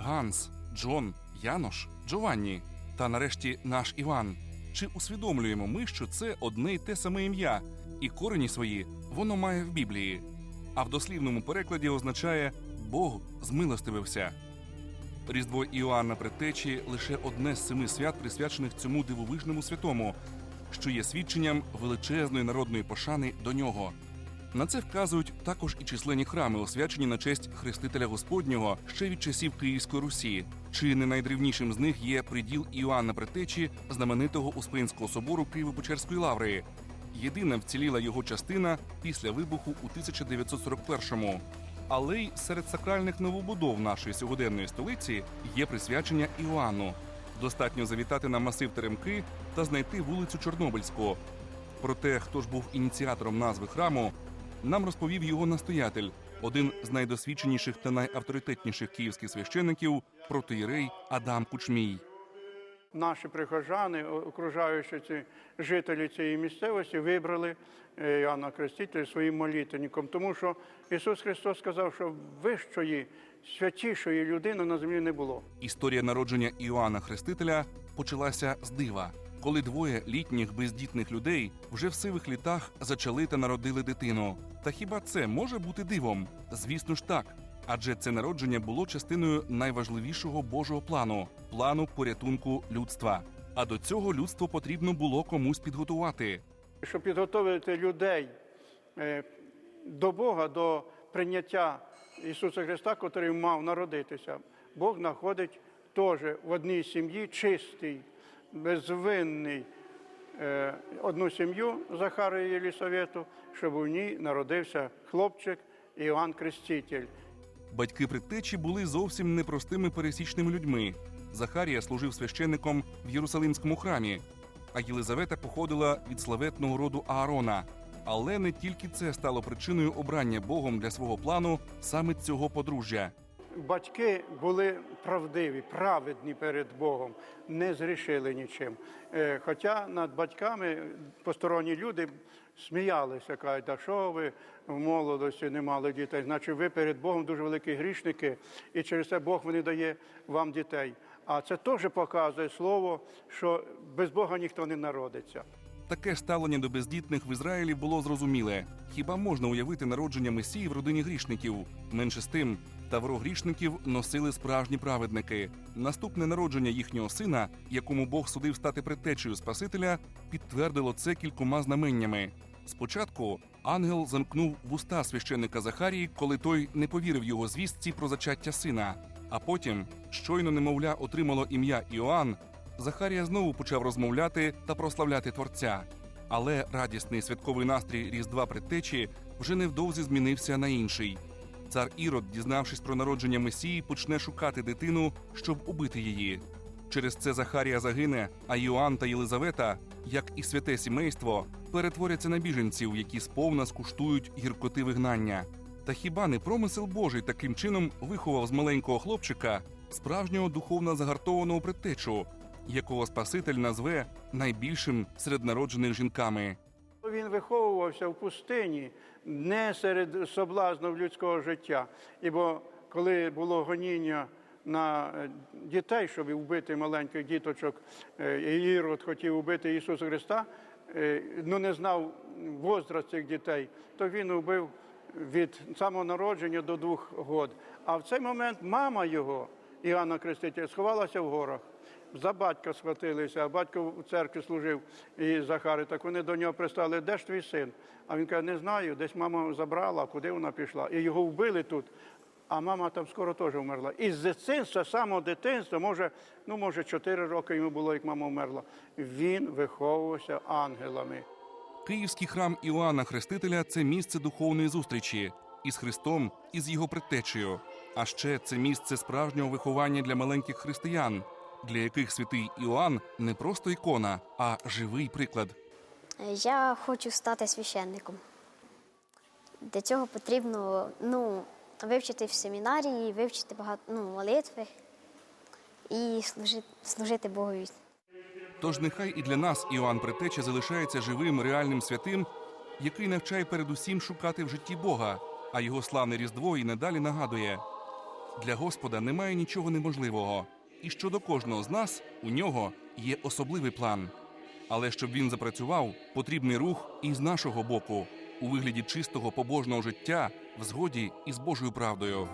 Ганс, Джон, Янош, Джованні та нарешті наш Іван. Чи усвідомлюємо ми, що це одне й те саме ім'я, і корені свої воно має в Біблії, а в дослівному перекладі означає Бог змилостивився. Різдво Іоанна Предтечі лише одне з семи свят, присвячених цьому дивовижному святому, що є свідченням величезної народної пошани до нього. На це вказують також і численні храми, освячені на честь Хрестителя Господнього ще від часів Київської Русі. Чи не найдревнішим з них є приділ Іоанна Предтечі, знаменитого Успенського собору Києво-Печерської лаври. Єдина вціліла його частина після вибуху у 1941-му. Але й серед сакральних новобудов нашої сьогоденної столиці є присвячення Іоанну. Достатньо завітати на масив Теремки та знайти вулицю Чорнобильську. Про те, хто ж був ініціатором назви храму, нам розповів його настоятель, один з найдосвідченіших та найавторитетніших київських священиків, протоїрей Адам Кучмій. Наші прихожани, окружаючи ці жителі цієї місцевості, вибрали е, Іоанна Крестителя своїм молитвенником, тому що Ісус Христос сказав, що вищої, святішої людини на землі не було. Історія народження Іоанна Хрестителя почалася з дива, коли двоє літніх бездітних людей вже в сивих літах зачали та народили дитину. Та хіба це може бути дивом? Звісно ж так. Адже це народження було частиною найважливішого Божого плану плану порятунку людства. А до цього людство потрібно було комусь підготувати. Щоб підготовити людей е, до Бога, до прийняття Ісуса Христа, який мав народитися, Бог знаходить теж в одній сім'ї чистий, безвинний е, одну сім'ю Захара і Єлісавету, щоб у ній народився хлопчик Іоанн Креститель. Батьки предтечі були зовсім непростими пересічними людьми. Захарія служив священником в Єрусалимському храмі, а Єлизавета походила від славетного роду Аарона. Але не тільки це стало причиною обрання Богом для свого плану саме цього подружжя. Батьки були правдиві, праведні перед Богом, не зрішили нічим. Е, Хоча над батьками посторонні люди сміялися, кажуть, а що ви в молодості не мали дітей? Значить, ви перед Богом дуже великі грішники, і через це Бог не дає вам дітей. А це теж показує слово, що без Бога ніхто не народиться. Таке ставлення до бездітних в Ізраїлі було зрозуміле. Хіба можна уявити народження Месії в родині грішників? Менше з тим, тавро грішників носили справжні праведники. Наступне народження їхнього сина, якому Бог судив стати предтечею Спасителя, підтвердило це кількома знаменнями. Спочатку ангел замкнув вуста священника Захарії, коли той не повірив його звістці про зачаття сина. А потім, щойно немовля отримало ім'я Іоанн, Захарія знову почав розмовляти та прославляти творця. Але радісний святковий настрій Різдва предтечі вже невдовзі змінився на інший. Цар Ірод, дізнавшись про народження Месії, почне шукати дитину, щоб убити її. Через це Захарія загине, а Йоанн та Єлизавета, як і святе сімейство, перетворяться на біженців, які сповна скуштують гіркоти вигнання. Та хіба не промисел Божий таким чином виховав з маленького хлопчика справжнього духовно загартованого предтечу, якого Спаситель назве найбільшим серед народжених жінками? Він виховувався в пустині, не серед соблазнів людського життя. Ібо коли було гоніння на е, дітей, щоб вбити маленьких діточок, е, Ірод хотів вбити Ісуса Христа, е, ну не знав возраст цих дітей, то він убив від самого народження до двох років. А в цей момент мама його, Іоанна Крестителя, сховалася в горах. За батька схватилися, а батько в церкві служив і Захари. Так вони до нього пристали, де ж твій син? А він каже, не знаю, десь мама забрала, куди вона пішла. І його вбили тут, а мама там скоро теж вмерла. І з дитинства, самого дитинства, може, ну, може, 4 роки йому було, як мама вмерла. Він виховувався ангелами. Київський храм Іоанна Хрестителя це місце духовної зустрічі із Христом і з його предтечею. А ще це місце справжнього виховання для маленьких християн, для яких святий Іоанн не просто ікона, а живий приклад. Я хочу стати священником. Для цього потрібно ну, вивчити в семінарії, вивчити багато ну, молитви і служити, служити Богові. Тож нехай і для нас Іоанн Предтеча залишається живим реальним святим, який навчає передусім шукати в житті Бога, а його славне Різдво і надалі нагадує: Для Господа немає нічого неможливого, і щодо кожного з нас у нього є особливий план. Але щоб він запрацював, потрібний рух і з нашого боку у вигляді чистого побожного життя в згоді із Божою правдою.